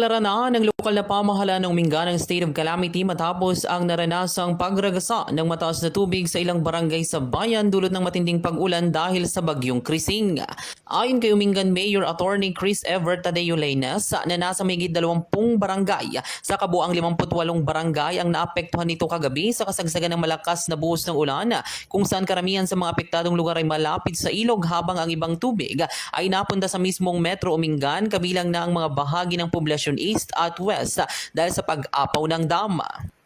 Idineklara na ng lokal na pamahalaan ng Mingan ang state of calamity matapos ang naranasang pagragasa ng mataas na tubig sa ilang barangay sa bayan dulot ng matinding pag-ulan dahil sa bagyong Krising. Ayon kay Umingan Mayor Attorney Chris Everett Tadeo Lainez na nasa mahigit 20 barangay sa kabuang 58 barangay ang naapektuhan nito kagabi sa kasagsagan ng malakas na buhos ng ulan kung saan karamihan sa mga apektadong lugar ay malapit sa ilog habang ang ibang tubig ay napunta sa mismong Metro Umingan kabilang na ang mga bahagi ng poblasyon East at West dahil sa pag-apaw ng dam.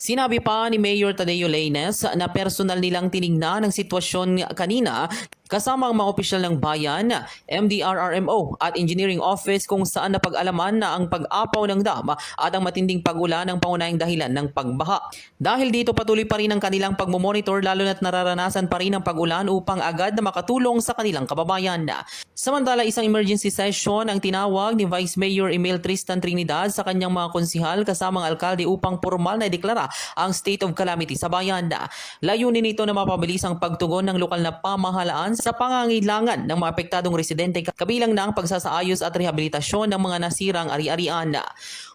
Sinabi pa ni Mayor Tadeo Lainez na personal nilang tinignan ang sitwasyon kanina kasama ang mga opisyal ng bayan, MDRRMO at Engineering Office kung saan napag-alaman na ang pag-apaw ng dam at ang matinding pag-ulan ang pangunahing dahilan ng pagbaha. Dahil dito patuloy pa rin ang kanilang pagmumonitor lalo na't nararanasan pa rin ang pag-ulan upang agad na makatulong sa kanilang kababayan. Samantala, isang emergency session ang tinawag ni Vice Mayor Emil Tristan Trinidad sa kanyang mga konsihal kasamang alkalde upang formal na ideklara ang state of calamity sa bayan. Layunin nito na mapabilis ang pagtugon ng lokal na pamahalaan sa pangangailangan ng mga apektadong residente kabilang na ang pagsasaayos at rehabilitasyon ng mga nasirang ari-arian.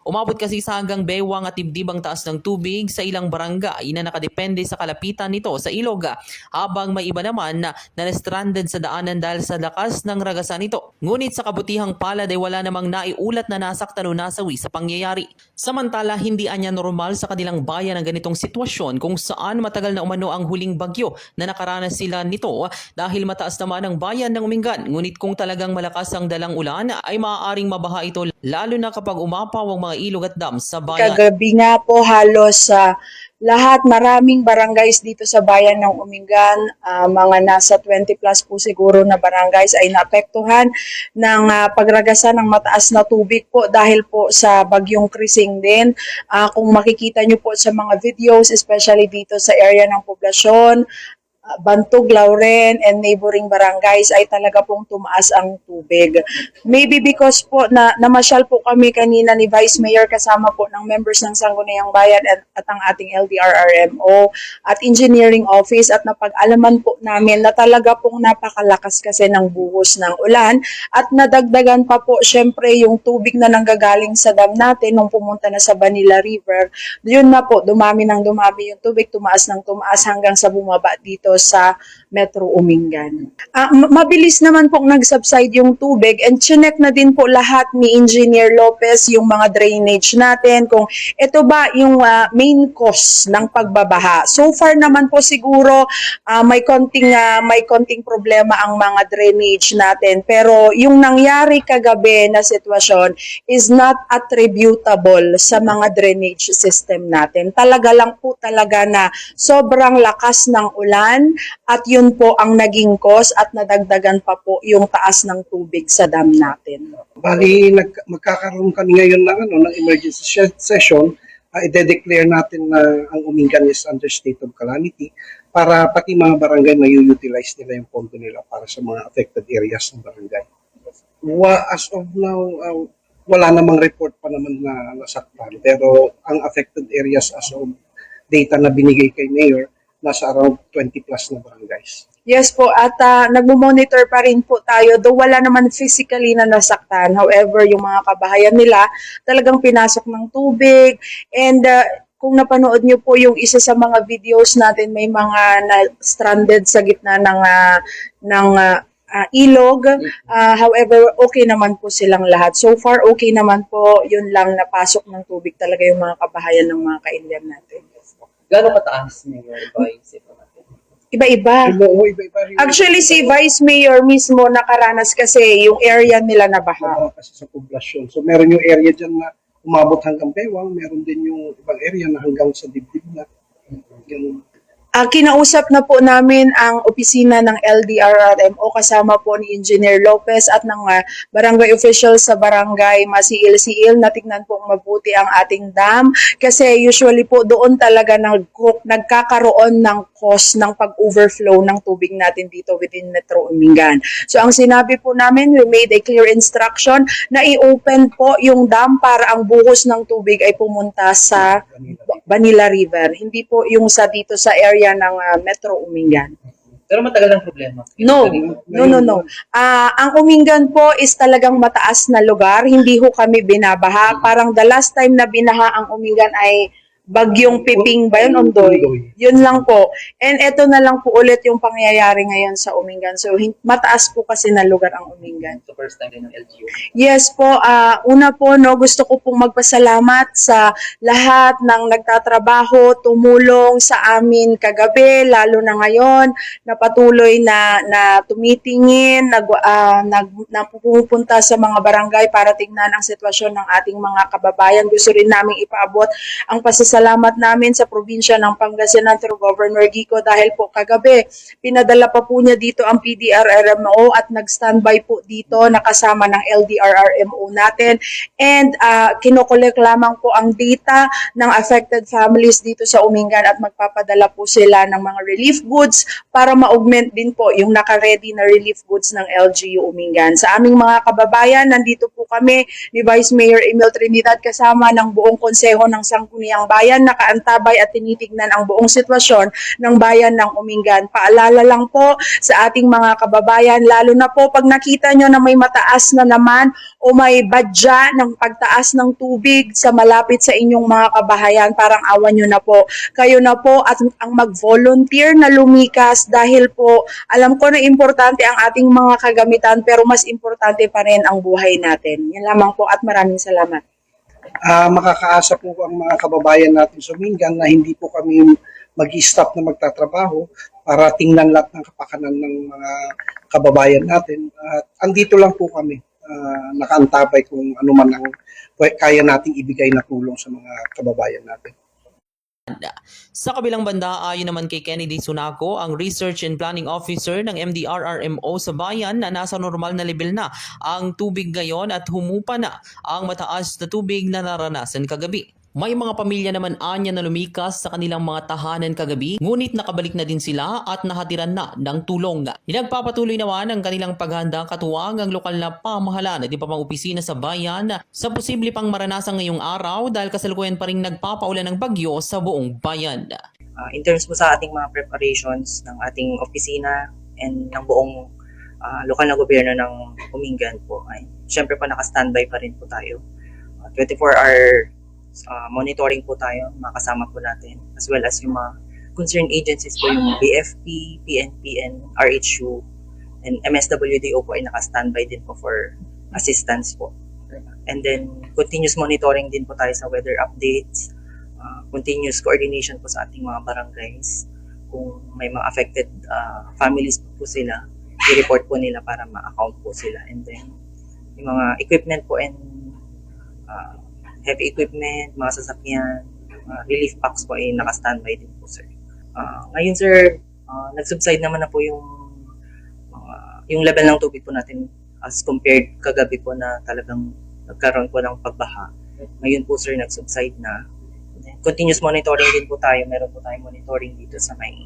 Umabot kasi sa hanggang bewang at dibdib ang taas ng tubig sa ilang barangay na nakadepende sa kalapitan nito sa ilog habang may iba naman na na-stranded sa daanan dahil sa lakas ng ragasan nito. Ngunit sa kabutihang palad ay wala namang naiulat na nasaktan o nasawi sa pangyayari. Samantala, hindi anya normal sa kanilang bayan ang ganitong sitwasyon kung saan matagal na umano ang huling bagyo na nakaranas sila nito dahil mataas naman ang bayan ng Umingan. Ngunit kung talagang malakas ang dalang ulan ay maaaring mabaha ito lalo na kapag umapaw ang mga ilog at dam sa bayan. Kagabi nga po halos sa lahat maraming barangays dito sa bayan ng Umingan, ah, mga nasa 20 plus po siguro na barangays ay naapektuhan ng ah, pagragasa ng mataas na tubig po dahil po sa bagyong Krising din. Ah, kung makikita nyo po sa mga videos, especially dito sa area ng poblasyon, Bantog, Lauren, and neighboring barangays ay talaga pong tumaas ang tubig. Maybe because po na namasyal po kami kanina ni Vice Mayor kasama po ng members ng Sangguniang Bayan at, at ang ating LDRRMO at Engineering Office at napag-alaman po namin na talaga pong napakalakas kasi ng buhos ng ulan at nadagdagan pa po syempre yung tubig na nanggagaling sa dam natin nung pumunta na sa Vanilla River. Yun na po, dumami ng dumami yung tubig, tumaas ng tumaas hanggang sa bumaba dito sa Metro Umingan. Ma- mabilis naman pong nag-subside yung tubig and chinek na din po lahat ni Engineer Lopez yung mga drainage natin kung ito ba yung ah, main cause ng pagbabaha. So far naman po siguro ah, may konting ah, may konting problema ang mga drainage natin pero yung nangyari kagabi na sitwasyon is not attributable sa mga drainage system natin. Talaga lang po talaga na sobrang lakas ng ulan at yun po ang naging cause at nadagdagan pa po yung taas ng tubig sa dam natin. Bali, nag, magkakaroon kami ngayon ng, ano, ng emergency se- session. Uh, ide-declare natin na ang Umingan is under state of calamity para pati mga barangay may-utilize nila yung pondo nila para sa mga affected areas ng barangay. Wa, as of now, uh, wala namang report pa naman na nasaktan. Pero ang affected areas as of data na binigay kay Mayor, nasa around 20 plus na barangays. Yes po, at uh, nagmo-monitor pa rin po tayo, though wala naman physically na nasaktan. However, yung mga kabahayan nila talagang pinasok ng tubig and uh, kung napanood nyo po yung isa sa mga videos natin, may mga na stranded sa gitna ng ah, ng ah, ilog. Ah, however, okay naman po silang lahat. So far, okay naman po. Yun lang napasok ng tubig talaga yung mga kabahayan ng mga kaindiyan natin. Gano'ng kataas na yung natin? Iba-iba. Oo, iba-iba rin. Actually, si Vice Mayor mismo nakaranas kasi yung area nila na baha. Oo, kasi sa poblasyon. So meron yung area dyan na umabot hanggang Bewang, meron din yung ibang area na hanggang sa dibdib na. Yung, Ah, kinausap na po namin ang opisina ng LDRRMO kasama po ni Engineer Lopez at ng ah, barangay officials sa barangay Masiil-Siil na tignan po mabuti ang ating dam kasi usually po doon talaga nag nagkakaroon ng cause ng pag-overflow ng tubig natin dito within Metro Umingan. So ang sinabi po namin, we made a clear instruction na i-open po yung dam para ang buhos ng tubig ay pumunta sa. Vanilla River, hindi po yung sa dito sa area ng ah, Metro Umingan. Pero matagal ang problema. No, no, no, no. Ah, ang Umingan po is talagang mataas na lugar. Hindi ho kami binabaha. Parang the last time na binaha ang Umingan ay bagyong piping ba yun, Ondoy? Yun lang po. And eto na lang po ulit yung pangyayari ngayon sa Umingan. So, mataas po kasi na lugar ang Umingan. So first time din ng LGU. Yes po, ah, una po no, gusto ko pong magpasalamat sa lahat ng nagtatrabaho, tumulong sa amin kagabi, lalo na ngayon, na patuloy na, na tumitingin, nag, ah, nag, na pupunta sa mga barangay para tingnan ang sitwasyon ng ating mga kababayan. Gusto rin namin ipaabot ang pasasalamat namin sa probinsya ng Pangasinan through Governor Gico dahil po kagabi, pinadala pa po niya dito ang PDRRMO at nag-standby po dito nakasama ng LDRRMO natin and uh, kinokolek lamang po ang data ng affected families dito sa Umingan at magpapadala po sila ng mga relief goods para ma-augment din po yung naka-ready na relief goods ng LGU Umingan. Sa aming mga kababayan, nandito po kami ni Vice Mayor Emil Trinidad kasama ng buong konseho ng Sangguniang Bayan nakaantabay at tinitignan ang buong sitwasyon ng bayan ng Umingan. Paalala lang po sa ating mga kababayan, lalo na po pag nakita nyo na may mataas na naman o may badya ng pagtaas ng tubig sa malapit sa inyong mga kabahayan, parang awan nyo na po. Kayo na po at ang mag-volunteer na lumikas dahil po alam ko na importante ang ating mga kagamitan pero mas importante pa rin ang buhay natin. Yan lamang po at maraming salamat. Ah, makakaasa po ang mga kababayan natin sa Mingan na hindi po kami mag-stop na magtatrabaho para tingnan lahat ng kapakanan ng mga kababayan natin. At andito lang po kami, ah, nakaantabay kung ano man ang kaya nating ibigay na tulong sa mga kababayan natin. Sa kabilang banda, ayon naman kay Kennedy Sunaco, ang Research and Planning Officer ng MDRRMO sa bayan na nasa normal na level na ang tubig ngayon at humupa na ang mataas na tubig na naranasan kagabi. May mga pamilya naman anya na lumikas sa kanilang mga tahanan kagabi, ngunit nakabalik na din sila at nahatiran na ng tulong. Pinagpapatuloy naman ang kanilang paghanda katuwang ang lokal na pamahalaan at iba pang opisina sa bayan sa posible pang maranasan ngayong araw dahil kasalukuyan pa rin nagpapaulan ng bagyo sa buong bayan. uh, in terms po sa ating mga preparations ng ating opisina and ng buong uh, lokal na gobyerno ng Umingan po ay syempre po naka-standby pa rin po tayo. Uh, 24-hour uh, monitoring po tayo, makasama po natin as well as yung mga concerned agencies po yung BFP, PNP, and RHU and MSWDO po ay naka-standby din po for assistance po. And then continuous monitoring din po tayo sa weather updates, uh, continuous coordination po sa ating mga barangays. Kung may mga affected uh, families po, po sila, i-report po nila para ma-account po sila. And then, yung mga equipment po and uh, heavy equipment, mga sasakyan, uh, relief packs po ay naka-standby din po, sir. Uh, ngayon, sir, uh, nag-subside naman na po yung uh, yung level ng tubig po natin as compared kagabi po na talagang nagkaroon po ng pagbaha. Ngayon po, sir, nag-subside na. Continuous monitoring din po tayo. Meron po tayong monitoring dito sa may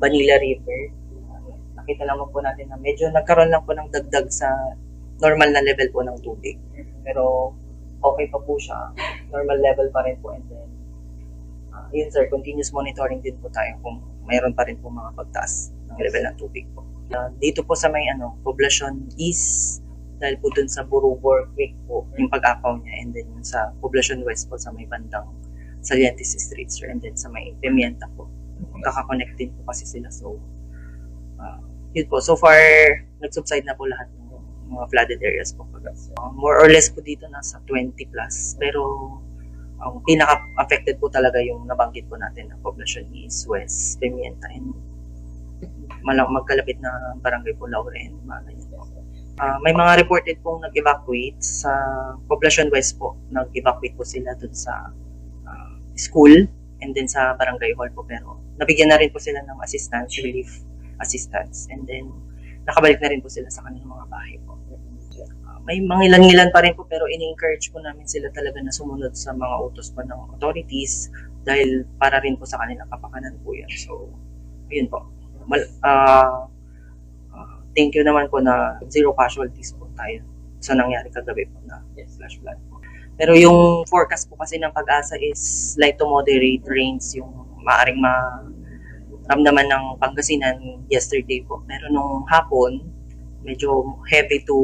Vanilla River. Uh, nakita naman po natin na medyo nagkaroon lang po ng dagdag sa normal na level po ng tubig. Pero okay pa po siya. Normal level pa rin po. And then, uh, yun sir, continuous monitoring din po tayo kung mayroon pa rin po mga pagtaas ng level ng tubig po. Uh, dito po sa may ano, Poblacion East, dahil po dun sa Burubor Creek po, yung pag-akaw niya. And then sa Poblacion West po sa may bandang Salientes Street, sir. And then sa may Pimienta po. Kaka-connect din po kasi sila. So, uh, yun po. So far, nag-subside na po lahat ng mga flooded areas po. Uh, more or less po dito nasa 20 plus. Pero ang pinaka-affected po talaga yung nabanggit po natin na Poblacion East, West, Pimienta, and malang magkalapit na barangay po Lauren, mga ganyan. Ah, may mga reported pong nag-evacuate sa Poblacion West po. Nag-evacuate po sila dun sa ah, school and then sa barangay hall po pero nabigyan na rin po sila ng assistance, relief assistance and then nakabalik na rin po sila sa kanilang mga bahay po. Ah, may mga ilan-ilan pa rin po pero ini-encourage po namin sila talaga na sumunod sa mga utos po ng authorities dahil para rin po sa kanilang kapakanan po yan. So, yun po. Mal, ah, ah, thank you naman po na zero casualties po tayo sa nangyari kagabi po na flash flood po. Pero yung forecast po kasi ng pag-asa is light to moderate rains yung maaring ma ramdaman ng Pangasinan yesterday po. Pero nung hapon, medyo heavy to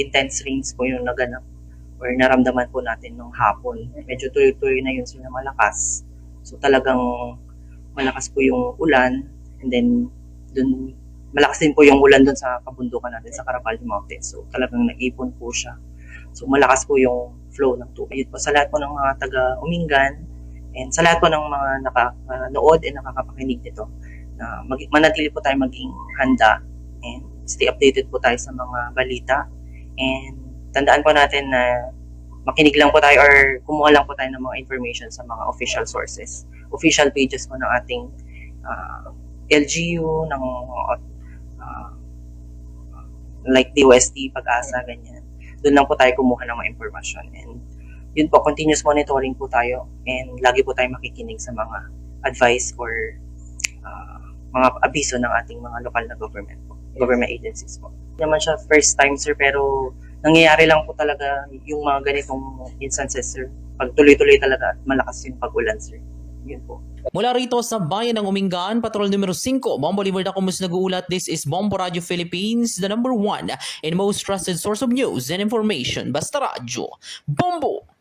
intense rains po yung naganap or naramdaman po natin nung hapon. Medyo tuloy-tuloy na yun sila malakas. So talagang malakas po yung ulan and then dun malakas din po yung ulan dun sa kabundukan natin sa Carapal Mountain. So talagang nag-ipon po siya. So malakas po yung flow ng tubig. Yun po sa lahat po ng mga taga Umingan and sa lahat po ng mga nakanood and nakakapakinig nito na mag manatili po tayo maging handa and stay updated po tayo sa mga balita and tandaan po natin na makinig lang po tayo or kumuha lang po tayo ng mga information sa mga official sources, official pages po ng ating ah, LGU, ng ah, like DOST, Pag-asa, ganyan. Doon lang po tayo kumuha ng mga impormasyon. And yun po, continuous monitoring po tayo and lagi po tayo makikinig sa mga advice or ah, mga abiso ng ating mga lokal na government po, government agencies po. Naman siya first time sir pero nangyayari lang po talaga yung mga ganitong instances sir. Pag tuloy-tuloy talaga at malakas yung pag-ulan sir. Yun po. Mula rito sa bayan ng Umingan, Patrol numero 5, Bombo Liver na kumus nag-uulat. This is Bombo Radio Philippines, the number one and most trusted source of news and information. Basta Radio. Bombo!